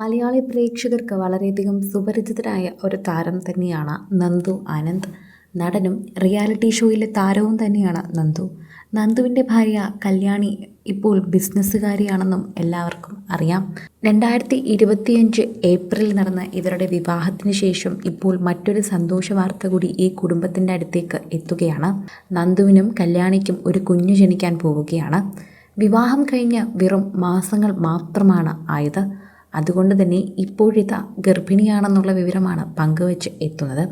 മലയാളി പ്രേക്ഷകർക്ക് വളരെയധികം സുപരിചിതരായ ഒരു താരം തന്നെയാണ് നന്ദു ആനന്ദ്. നടനും റിയാലിറ്റി ഷോയിലെ താരവും തന്നെയാണ് നന്ദു. നന്ദുവിന്റെ ഭാര്യ കല്യാണി ഇപ്പോൾ ബിസിനസ്സുകാരിയാണെന്നും എല്ലാവർക്കും അറിയാം. രണ്ടായിരത്തി ഇരുപത്തിയഞ്ച് ഏപ്രിൽ നടന്ന ഇവരുടെ വിവാഹത്തിന് ശേഷം ഇപ്പോൾ മറ്റൊരു സന്തോഷ വാർത്ത കൂടി ഈ കുടുംബത്തിന്റെ അടുത്തേക്ക് എത്തുകയാണ്. നന്ദുവിനും കല്യാണിക്കും ഒരു കുഞ്ഞു ജനിക്കാൻ പോവുകയാണ്. വിവാഹം കഴിഞ്ഞ് വെറും മാസങ്ങൾ മാത്രമാണ് ആയത്. അതുകൊണ്ട് തന്നെ ഇപ്പോഴിതാ ഗർഭിണിയാണെന്നുള്ള വിവരമാണ് പങ്കുവച്ച് എത്തുന്നത്.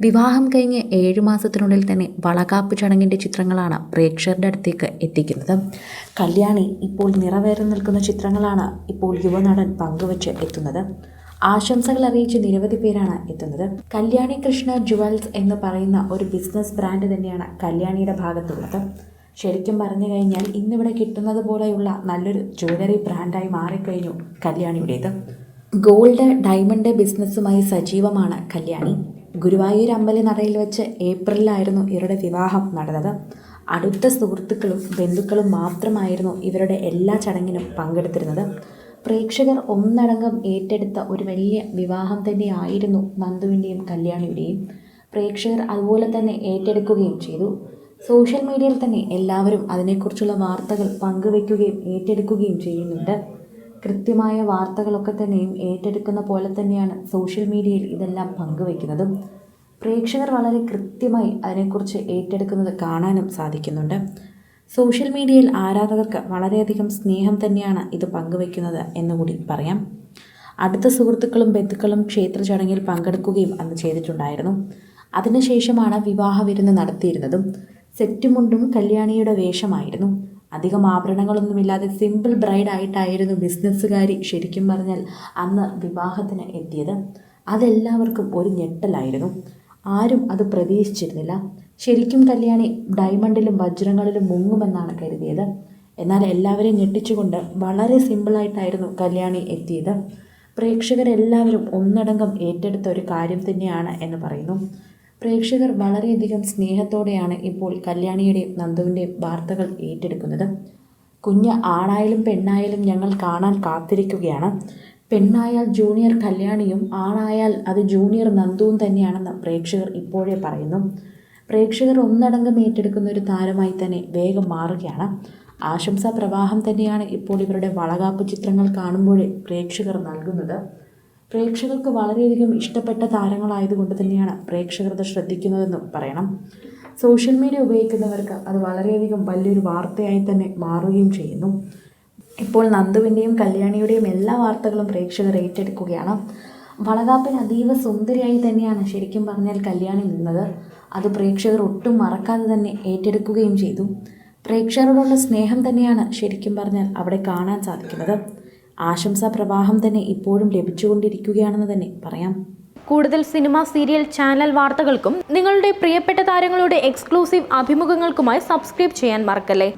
വിവാഹം കഴിഞ്ഞ് ഏഴ് മാസത്തിനുള്ളിൽ തന്നെ വളകാപ്പ് ചടങ്ങിന്റെ ചിത്രങ്ങളാണ് പ്രേക്ഷകരുടെ അടുത്തേക്ക് എത്തിക്കുന്നത്. കല്യാണി ഇപ്പോൾ നിറവേറി നിൽക്കുന്ന ചിത്രങ്ങളാണ് ഇപ്പോൾ യുവനടൻ പങ്കുവച്ച് എത്തുന്നത്. ആശംസകൾ അറിയിച്ച് നിരവധി പേരാണ് എത്തുന്നത്. കല്യാണി കൃഷ്ണ ജുവൽസ് എന്ന് പറയുന്ന ഒരു ബിസിനസ് ബ്രാൻഡ് തന്നെയാണ് കല്യാണിയുടെ ഭാഗത്തുള്ളത്. ശരിക്കും പറഞ്ഞു കഴിഞ്ഞാൽ ഇന്നിവിടെ കിട്ടുന്നത് പോലെയുള്ള നല്ലൊരു ജ്വല്ലറി ബ്രാൻഡായി മാറിക്കഴിഞ്ഞു കല്യാണിയുടേത്. ഗോൾഡ് ഡയമണ്ട് ബിസിനസ്സുമായി സജീവമാണ് കല്യാണി. ഗുരുവായൂർ അമ്പലനടയിൽ വെച്ച് ഏപ്രിലായിരുന്നു ഇവരുടെ വിവാഹം നടന്നത്. അടുത്ത സുഹൃത്തുക്കളും ബന്ധുക്കളും മാത്രമായിരുന്നു ഇവരുടെ എല്ലാ ചടങ്ങിനും പങ്കെടുത്തിരുന്നത്. പ്രേക്ഷകർ ഒന്നടങ്കം ഏറ്റെടുത്ത ഒരു വലിയ വിവാഹം തന്നെയായിരുന്നു നന്ദുവിന്റെയും കല്യാണിയുടെയും. പ്രേക്ഷകർ അതുപോലെ തന്നെ ഏറ്റെടുക്കുകയും ചെയ്തു. സോഷ്യൽ മീഡിയയിൽ തന്നെ എല്ലാവരും അതിനെക്കുറിച്ചുള്ള വാർത്തകൾ പങ്കുവെക്കുകയും ഏറ്റെടുക്കുകയും ചെയ്യുന്നുണ്ട്. കൃത്യമായ വാർത്തകളൊക്കെ തന്നെയും ഏറ്റെടുക്കുന്ന പോലെ തന്നെയാണ് സോഷ്യൽ മീഡിയയിൽ ഇതെല്ലാം പങ്കുവെക്കുന്നതും പ്രേക്ഷകർ വളരെ കൃത്യമായി അതിനെക്കുറിച്ച് ഏറ്റെടുക്കുന്നത് കാണാനും സാധിക്കുന്നുണ്ട്. സോഷ്യൽ മീഡിയയിൽ ആരാധകർക്ക് വളരെയധികം സ്നേഹം തന്നെയാണ് ഇത് പങ്കുവെക്കുന്നത് എന്നുകൂടി പറയാം. അടുത്ത സുഹൃത്തുക്കളും ബന്ധുക്കളും ക്ഷേത്ര ചടങ്ങിൽ പങ്കെടുക്കുകയും അന്ന് ചെയ്തിട്ടുണ്ടായിരുന്നു. അതിനുശേഷമാണ് വിവാഹ വിരുന്ന് നടത്തിയിരുന്നതും. സെറ്റുമുണ്ടും കല്യാണിയുടെ വേഷമായിരുന്നു. അധികം ആഭരണങ്ങളൊന്നുമില്ലാതെ സിമ്പിൾ ബ്രൈഡായിട്ടായിരുന്നു ബിസിനസ്സുകാരി ശരിക്കും പറഞ്ഞാൽ അന്ന് വിവാഹത്തിന് എത്തിയത്. അതെല്ലാവർക്കും ഒരു ഞെട്ടലായിരുന്നു. ആരും അത് പ്രതീക്ഷിച്ചിരുന്നില്ല. ശരിക്കും കല്യാണി ഡയമണ്ടിലും വജ്രങ്ങളിലും മുങ്ങുമെന്നാണ് കരുതിയത്. എന്നാൽ എല്ലാവരെയും ഞെട്ടിച്ചുകൊണ്ട് വളരെ സിമ്പിളായിട്ടായിരുന്നു കല്യാണി എത്തിയത്. പ്രേക്ഷകരെല്ലാവരും ഒന്നടങ്കം ഏറ്റെടുത്ത ഒരു കാര്യം തന്നെയാണ് എന്ന് പറയുന്നു. പ്രേക്ഷകർ വളരെയധികം സ്നേഹത്തോടെയാണ് ഇപ്പോൾ കല്യാണിയുടെയും നന്ദുവിന്റെയും വാർത്തകൾ ഏറ്റെടുക്കുന്നത്. കുഞ്ഞ് ആണായാലും പെണ്ണായാലും ഞങ്ങൾ കാണാൻ കാത്തിരിക്കുകയാണ്. പെണ്ണായാൽ ജൂനിയർ കല്യാണിയും ആണായാൽ അത് ജൂനിയർ നന്ദുവും തന്നെയാണെന്ന് പ്രേക്ഷകർ ഇപ്പോഴേ പറയുന്നു. പ്രേക്ഷകർ ഒന്നടങ്കം ഏറ്റെടുക്കുന്ന ഒരു താരമായി തന്നെ വേഗം മാറുകയാണ്. ആശംസാ പ്രവാഹം തന്നെയാണ് ഇപ്പോൾ ഇവരുടെ വളകാപ്പ് ചിത്രങ്ങൾ കാണുമ്പോഴേ പ്രേക്ഷകർ നൽകുന്നത്. പ്രേക്ഷകർക്ക് വളരെയധികം ഇഷ്ടപ്പെട്ട താരങ്ങളായതുകൊണ്ട് തന്നെയാണ് പ്രേക്ഷകരുടെ ശ്രദ്ധിക്കുന്നതെന്ന് പറയണം. സോഷ്യൽ മീഡിയ ഉപയോഗിക്കുന്നവർക്ക് അത് വളരെയധികം വലിയൊരു വാർത്തയായി തന്നെ മാറുകയും ചെയ്യുന്നു. ഇപ്പോൾ നന്ദുവിന്റെയും കല്യാണിയുടെയും എല്ലാ വാർത്തകളും പ്രേക്ഷകർ ഏറ്റെടുക്കുകയാണ്. വളകാപ്പിന് അതീവ സുന്ദരിയായി തന്നെയാണ് ശരിക്കും പറഞ്ഞാൽ കല്യാണി നിന്നത്. അത് പ്രേക്ഷകർ ഒട്ടും മറക്കാതെ തന്നെ ഏറ്റെടുക്കുകയും ചെയ്തു. പ്രേക്ഷകരോടുള്ള സ്നേഹം തന്നെയാണ് ശരിക്കും പറഞ്ഞാൽ അവിടെ കാണാൻ സാധിക്കുന്നത്. ആശംസാ പ്രവാഹം തന്നെ ഇപ്പോഴും ലഭിച്ചുകൊണ്ടിരിക്കുകയാണെന്ന് തന്നെ പറയാം. കൂടുതൽ സിനിമ സീരിയൽ ചാനൽ വാർത്തകൾക്കും നിങ്ങളുടെ പ്രിയപ്പെട്ട താരങ്ങളുടെ എക്സ്ക്ലൂസീവ് അഭിമുഖങ്ങൾക്കുമായി സബ്സ്ക്രൈബ് ചെയ്യാൻ മറക്കല്ലേ?